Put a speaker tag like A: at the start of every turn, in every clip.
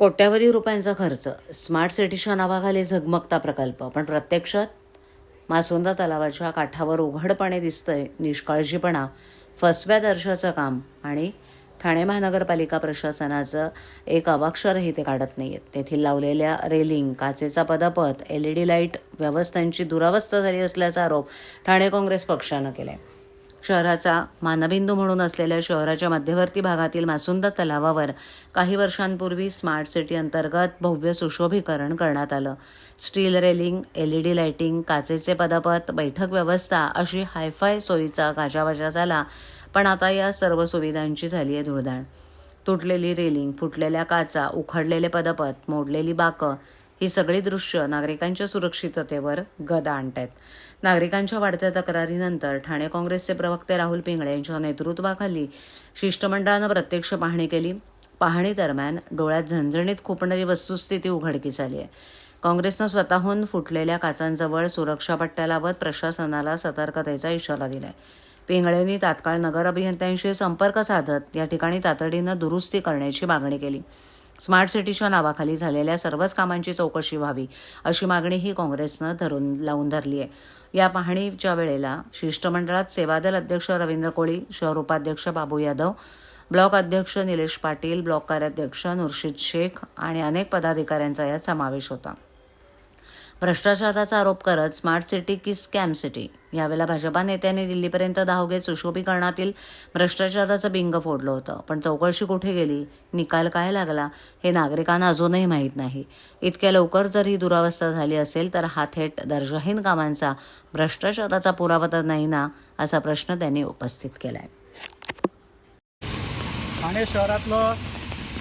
A: कोट्यावधी रुपयांचा खर्च. स्मार्ट सिटीच्या नावाखाली झगमगता प्रकल्प. पण प्रत्यक्षात मासोंदा तलावाच्या काठावर उघडपणे दिसतंय निष्काळजीपणा फसव्या दर्शाचं काम आणि ठाणे महानगरपालिका प्रशासनाचं एक अवाक्षरही ते काढत नाही आहेत तेथील लावलेल्या रेलिंग काचेचा पदापथ एल ई डी लाइट व्यवस्थांची दुरावस्था झाली असल्याचा आरोप ठाणे काँग्रेस पक्षानं केला आहे शहराचा मानबिंदू म्हणून असलेल्या शहराच्या मध्यवर्ती भागातील मासुंदा तलावावर काही वर्षांपूर्वी स्मार्ट सिटी अंतर्गत भव्य सुशोभीकरण करण्यात आलं. Steel railing L E D lighting काचेचे पदापथ बैठक व्यवस्था अशी हायफाय सोयीचा गाजावाजा झाला पण आता या सर्व सुविधांची झाली आहे धुळधाण. तुटलेली रेलिंग फुटलेल्या काचा उखडलेले पदपथ मोडलेली बाकं ही सगळी दृश्य नागरिकांच्या सुरक्षिततेवर गदा आणतायत. नागरिकांच्या वाढत्या तक्रारीनंतर ठाणे काँग्रेसचे प्रवक्ते राहुल पिंगळे यांच्या नेतृत्वाखाली शिष्टमंडळानं प्रत्यक्ष पाहणी केली. पाहणी दरम्यान डोळ्यात झणझणीत खुपणारी वस्तुस्थिती उघडकीस आली आहे. काँग्रेसनं स्वतःहून फुटलेल्या काचांजवळ सुरक्षा पट्ट्या लावत प्रशासनाला सतर्कतेचा इशारा दिलाय. पिंगळेंनी तात्काळ नगर अभियंत्यांशी संपर्क साधत या ठिकाणी तातडीनं दुरुस्ती करण्याची मागणी केली. स्मार्ट सिटीच्या नावाखाली झालेल्या सर्वच कामांची चौकशी व्हावी अशी मागणीही काँग्रेसनं धरून लावून धरली आहे. या पाहणीच्या वेळेला शिष्टमंडळात सेवादल अध्यक्ष रवींद्र कोळी शहर उपाध्यक्ष बाबू यादव ब्लॉक अध्यक्ष निलेश पाटील ब्लॉक कार्याध्यक्ष नुर्शिद शेख आणि अनेक पदाधिकाऱ्यांचा यात समावेश होता. भ्रष्टाचाराचा आरोप करत स्मार्ट सिटी की स्कॅम सिटी. यावेळेला भाजपा नेत्यांनी दिल्लीपर्यंत धाव घेत सुशोभीकरणातील भ्रष्टाचाराचं बिंग फोडलं होतं. पण चौकशी कुठे गेली? निकाल काय लागला? हे नागरिकांना अजूनही माहीत नाही. इतक्या लवकर जर ही दुरावस्था झाली असेल तर हा थेट दर्जाहीन कामांचा भ्रष्टाचाराचा पुरावा तर नाही ना असा प्रश्न त्यांनी उपस्थित केलाय.
B: ठाणे शहरातलं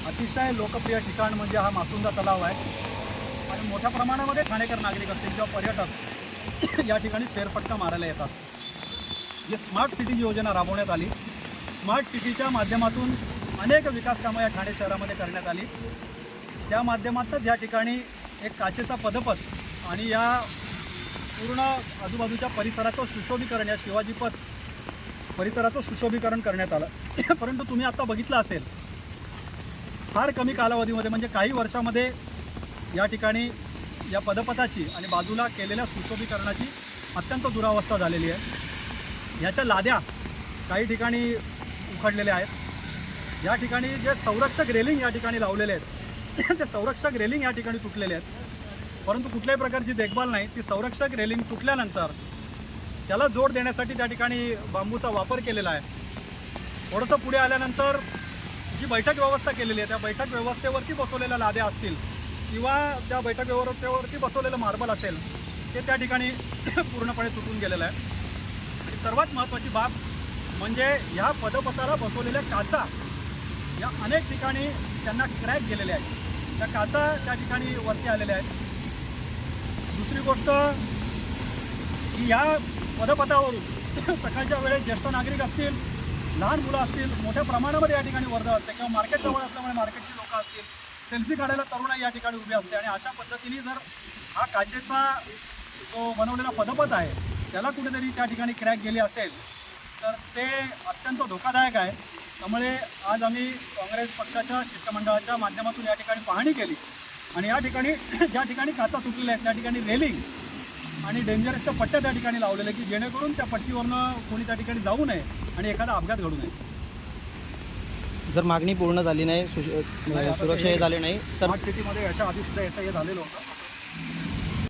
B: अतिशय लोकप्रिय ठिकाण म्हणजे हा मासुंदा तलाव आहे. मोठ्या प्रमाणामध्ये ठाणेकर नागरिक असतील किंवा पर्यटक या ठिकाणी फेरफटका मारायला येतात. जी स्मार्ट सिटी योजना राबवण्यात आली स्मार्ट सिटीच्या माध्यमातून अनेक विकास कामं या ठाणे शहरामध्ये करण्यात आली. त्या माध्यमातच या ठिकाणी एक काचेचा पदपथ आणि या पूर्ण आजूबाजूच्या परिसराचं सुशोभीकरण या शिवाजी पथ परिसराचं सुशोभीकरण करण्यात आलं. परंतु तुम्ही आता बघितलं असेल फार कमी कालावधीमध्ये म्हणजे काही वर्षामध्ये या ठिकाणी या पदपथाची आणि बाजूला केलेल्या सुशोभीकरणाची अत्यंत दुरावस्था झालेली आहे. याच्या लाद्या काही ठिकाणी उखडलेल्या आहेत. या ठिकाणी जे संरक्षक रेलिंग या ठिकाणी लावलेले आहेत ते संरक्षक रेलिंग या ठिकाणी तुटलेले आहेत. परंतु कुठल्याही प्रकारची देखभाल नाही. ती संरक्षक रेलिंग तुटल्यानंतर त्याला जोड देण्यासाठी त्या ठिकाणी बांबूचा वापर केलेला आहे. थोडंसं पुढे आल्यानंतर जी बैठक व्यवस्था केलेली आहे त्या बैठक व्यवस्थेवरती बसवलेल्या लाद्या असतील किंवा त्या बैठक व्यवस्थेवरती बसवलेलं मार्बल असेल ते त्या ठिकाणी पूर्णपणे तुटून गेलेलं आहे. आणि सर्वात महत्त्वाची बाब म्हणजे ह्या पदपथाला बसवलेल्या काचा या अनेक ठिकाणी त्यांना क्रॅक गेलेल्या आहेत. त्या काचा त्या ठिकाणी वरती आलेल्या आहेत. दुसरी गोष्ट की या पदपथावरून सकाळच्या वेळेस ज्येष्ठ नागरिक असतील लहान मुलं असतील मोठ्या प्रमाणामध्ये या ठिकाणी वर्दळ असते किंवा मार्केट जवळ असल्यामुळे मार्केटची लोकं असतील सेल्फी काढायला तरुणाई या ठिकाणी उभी असते आणि अशा पद्धतीने जर हा काचेचा जो बनवलेला पदपथ आहे त्याला कुठेतरी त्या ठिकाणी क्रॅक गेली असेल तर ते अत्यंत धोकादायक आहे. त्यामुळे आज आम्ही काँग्रेस पक्षाच्या शिष्टमंडळाच्या माध्यमातून या ठिकाणी पाहणी केली आणि या ठिकाणी ज्या ठिकाणी काचा तुटलेल्या आहेत त्या ठिकाणी रेलिंग आणि डेंजरसच्या पट्ट्या त्या ठिकाणी लावलेल्या की जेणेकरून त्या पट्टीवरनं कोणी त्या ठिकाणी जाऊ नये आणि एखादा अपघात घडू नये.
C: जर मागणी पूर्ण झाली नाही सुश- सुरक्षा हे झाले नाही तर
B: शेतीमध्ये याच्या आधी सुद्धा याचा हे झालेलं होतं.